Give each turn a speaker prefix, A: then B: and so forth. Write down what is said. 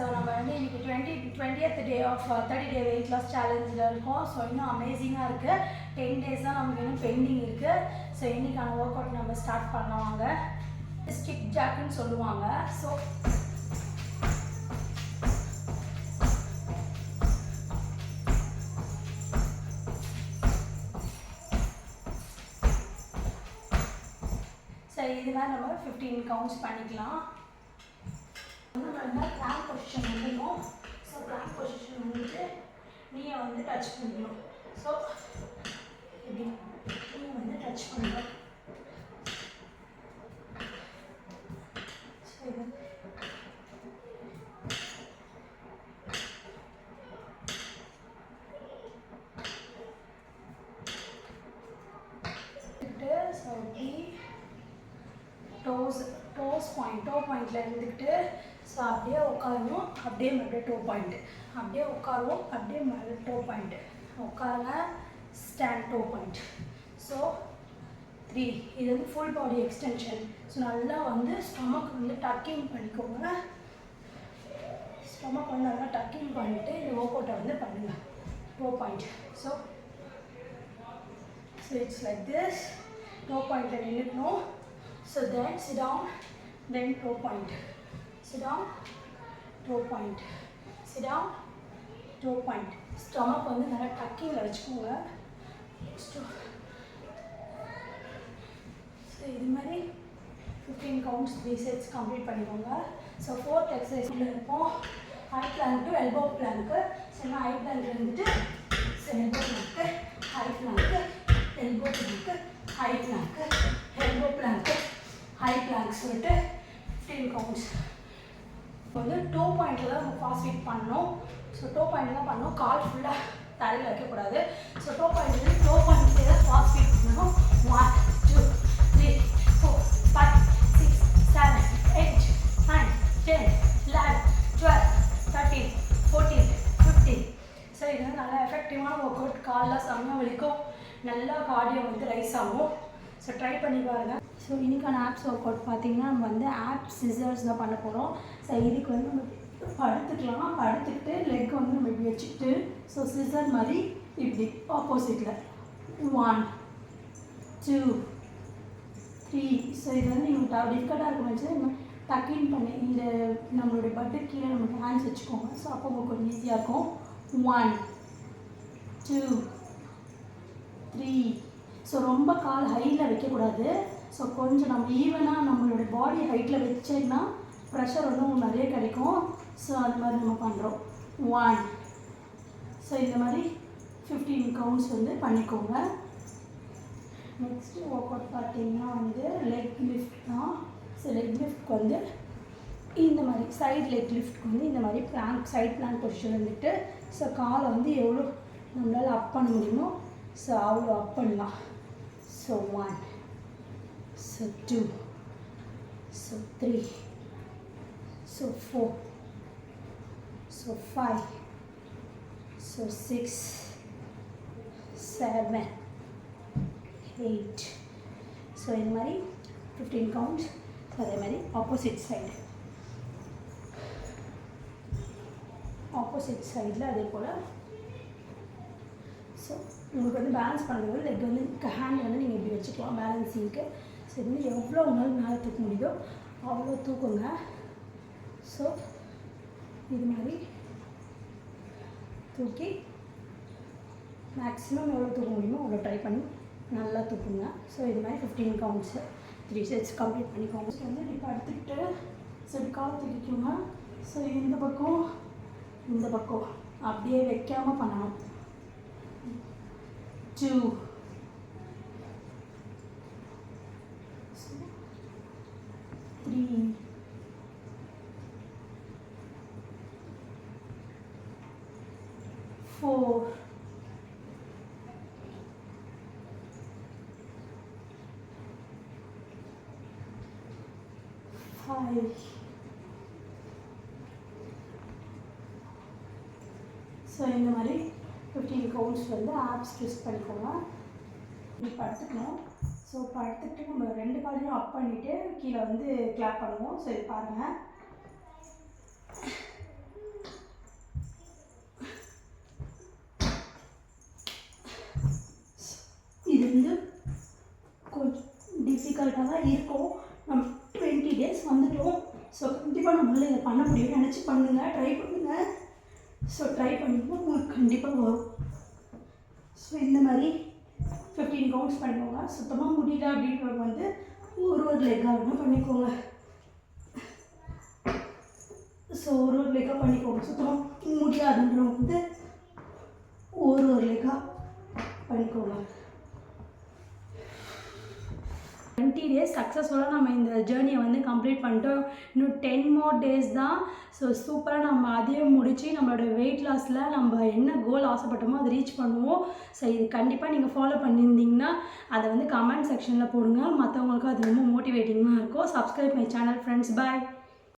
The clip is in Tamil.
A: ஸோ நம்ம வந்து இன்னைக்கு twenty twentieth day of thirty day weight loss சேலஞ்சில் இருக்கோம். ஸோ இன்னும் அமேசிங்காக இருக்குது டென் டேஸ் தான் நமக்கு இன்னும் பெண்டிங் இருக்குது ஸோ இன்னைக்கான ஒர்க் அவுட் நம்ம ஸ்டார்ட் பண்ணுவாங்க ஸ்டிக் ஜாக்குன்னு சொல்லுவாங்க. ஸோ சரி இதெல்லாம் நம்ம ஃபிஃப்டீன் கவுண்ட்ஸ் பண்ணிக்கலாம். நம்ம வந்து பிளான் பொசிஷன் வந்துடும் ஸோ பிளான் பொசிஷன் வந்துட்டு நீங்கள் வந்து டச் பண்ணிக்கணும் ஸோ இப்படி நீங்கள் வந்து டச் பண்ணணும் ஸோ இது ஸோ இப்படி டோஸ் டோஸ் பாயிண்ட் டோ பாயிண்டில் இருந்துக்கிட்டு ஸோ அப்படியே உட்காரணும். அப்படியே மறுபடியும் டோ பாயிண்ட் அப்படியே உட்காருவோம். அப்படியே மறுபடியும் டோ பாயிண்ட்டு உட்காருங்க. Stand toe point so three இது வந்து ஃபுல் பாடி எக்ஸ்டென்ஷன் ஸோ நல்லா வந்து ஸ்டொமக் வந்து டக்கிங் பண்ணிக்கோங்க. ஸ்டொமக் வந்து நல்லா டக்கிங் பண்ணிவிட்டு இந்த ஒர்க் அவுட்டை வந்து பண்ணுங்கள் toe point so so it's like this toe பாயிண்ட்டில் நின்றுக்கணும் so then sit down then toe point. Sit down, toe point. Sit down, toe point. Stomach வந்து நல்லா டக்கிங்கில் வச்சுக்கோங்க ஸோ இது மாதிரி fifteen counts three sets complete பண்ணிக்கோங்க ஸோ ஃபோர்த் எக்ஸசைஸில் இருப்போம் high plank to elbow plank so high plank இருந்துட்டு so elbow high plank elbow plank high plank elbow plank high plank சொல்லிட்டு ஃபிஃப்டீன் கவுண்ட்ஸ் வந்து டோ பாயிண்டில் தான் நம்ம ஃபாஸ்ட் ஃபீட் பண்ணோம் ஸோ டோ பாயிண்ட் தான் பண்ணோம். கால் ஃபுல்லாக தரையில் வைக்கக்கூடாது. ஸோ டோ பாயிண்ட் டோ பாயிண்ட்லேயே தான் ஃபாஸ்ட் ஃபீட் பண்ணணும். One two three four five six seven eight nine ten eleven twelve thirteen fourteen fifteen so இது வந்து நல்லா எஃபெக்டிவான ஒர்க் அவுட் காலில் செம்ம வலிக்கும். நல்லா கார்டியோ வந்து ரைஸ் ஆகும். ஸோ ட்ரை பண்ணி பாருங்கள் ஸோ இன்றைக்கான ஆப்ஸ் ஒர்க் அவுட் பார்த்தீங்கன்னா நம்ம வந்து ஆப் சிசர்ஸ் தான் பண்ண போகிறோம் ஸோ இதுக்கு வந்து நம்ம படுத்துக்கலாம். படுத்துக்கிட்டு லெக் வந்து நம்ம இப்படி வச்சுக்கிட்டு ஸோ சிசர் மாதிரி இப்படி ஆப்போசிட்டில் ஒன் டூ த்ரீ ஸோ இது வந்து நீங்கள் டிஃபிகல்ட்டாக இருக்கும் வச்சு நம்ம டக்கின் பண்ணி இந்த நம்மளுடைய பட்டு கீழே நம்ம ஹேண்ட்ஸ் வச்சுக்கோங்க. ஸோ அப்போ உங்களுக்கு கொஞ்சம் ஈஸியாக இருக்கும். ஒன் டூ த்ரீ ஸோ ரொம்ப கால் ஹையில் வைக்கக்கூடாது. ஸோ கொஞ்சம் நம்ம ஈவனாக நம்மளோட பாடி ஹைட்டில் வச்சேன்னா ப்ரெஷர் வந்து உங்களுக்கு நிறைய கிடைக்கும். ஸோ அது மாதிரி நம்ம பண்ணுறோம் ஒன் ஸோ இந்த மாதிரி ஃபிஃப்டீன் கவுண்ட்ஸ் வந்து பண்ணிக்கோங்க. நெக்ஸ்ட்டு ஒர்க் அவுட் பார்த்தீங்கன்னா வந்து லெக் லிஃப்ட் தான். ஸோ லெக் லிஃப்ட்க்கு வந்து இந்த மாதிரி சைட் லெக் லிஃப்ட்க்கு வந்து இந்த மாதிரி பிளாங்க் சைட் பிளாங்க் பொசிஷன் வந்துட்டு ஸோ காலை வந்து எவ்வளோ நம்மளால் அப் பண்ண முடியுமோ ஸோ அவ்வளோ அப் பண்ணலாம். So one so two so three so four so five so six seven eight so இது மாதிரி ஃபிஃப்டீன் கவுண்ட்ஸ் அதே மாதிரி ஆப்போசிட் சைடு ஆப்போசிட் சைடில் அதே போல் ஸோ உங்களுக்கு வந்து பேலன்ஸ் பண்ணுறது லெக் வந்து ஹேண்ட் வந்து நீங்கள் இப்படி வச்சுக்கலாம் பேலன்ஸிங்க்கு சரி எவ்வளோ உங்களால் மேலே தூக்க முடியுதோ அவ்வளோ தூக்குங்க. ஸோ இது மாதிரி தூக்கி மேக்ஸிமம் எவ்வளோ தூக்க முடியுமோ அவ்வளோ ட்ரை பண்ணி நல்லா தூக்குங்க. ஸோ இது மாதிரி fifteen counts three sets complete பண்ணிக்கோங்க. ஸோ வந்து இப்போ எடுத்துக்கிட்டு ஸோ திரிக்குங்க கால் தூக்கிக்கோங்க. ஸோ இந்த பக்கம் இந்த பக்கம் அப்படியே வைக்காமல் பண்ணணும். Two three, four, five, so இந்த மாதிரி ஃபிஃப்டீன் கவுண்ட்ஸ் வந்து ஆப்ஸ் ட்விஸ்ட் பண்ணிக்கோங்க. இப்படி படுத்துக்கணும் ஸோ இப்போ அடுத்துட்டு நம்ம ரெண்டு காலையும் அப் பண்ணிவிட்டு கீழே வந்து கிளாப் பண்ணுவோம். சரி பாருங்கள் இது வந்து கொஞ்சம் டிஃபிகல்ட்டாக தான் இருக்கும். நம்ம டுவெண்ட்டி டேஸ் வந்துட்டோம். ஸோ கண்டிப்பாக நம்மளால் இதை பண்ண முடியும் நினச்சி பண்ணுங்கள் ட்ரை பண்ணுங்கள் ஸோ ட்ரை பண்ணிங்கன்னா உங்களுக்கு கண்டிப்பாக வரும். ஸோ இந்த மாதிரி ஃபிஃப்டீன் கவுண்ட்ஸ் பண்ணிக்கோங்க. சுத்தமாக முடியல அப்படின்றவங்க வந்து ஒரு ஒரு லெக்காக வேணால் பண்ணிக்கோங்க. ஸோ ஒரு ஒரு லெக்காக பண்ணிக்கோங்க. சுத்தமாக முடியாதுன்றவங்க வந்து ஒரு ஒரு லெக்காக பண்ணிக்கோங்க. டுவெண்ட்டி டேஸ் சக்ஸஸ்ஃபுல்லாக நம்ம இந்த ஜேர்னியை வந்து கம்ப்ளீட் பண்ணிட்டோம். இன்னும் டென் மோர் டேஸ் தான். ஸோ சூப்பராக நம்ம அதையும் முடித்து நம்மளோட வெயிட் லாஸில் நம்ம என்ன கோல் ஆசைப்பட்டோமோ அதை ரீச் பண்ணுவோம். ஸோ இது கண்டிப்பாக நீங்கள் ஃபாலோ பண்ணியிருந்தீங்கன்னா அதை வந்து கமெண்ட் செக்ஷனில் போடுங்க. மற்றவங்களுக்கும் அது ரொம்ப மோட்டிவேட்டிங்காக இருக்கும். Subscribe my channel friends bye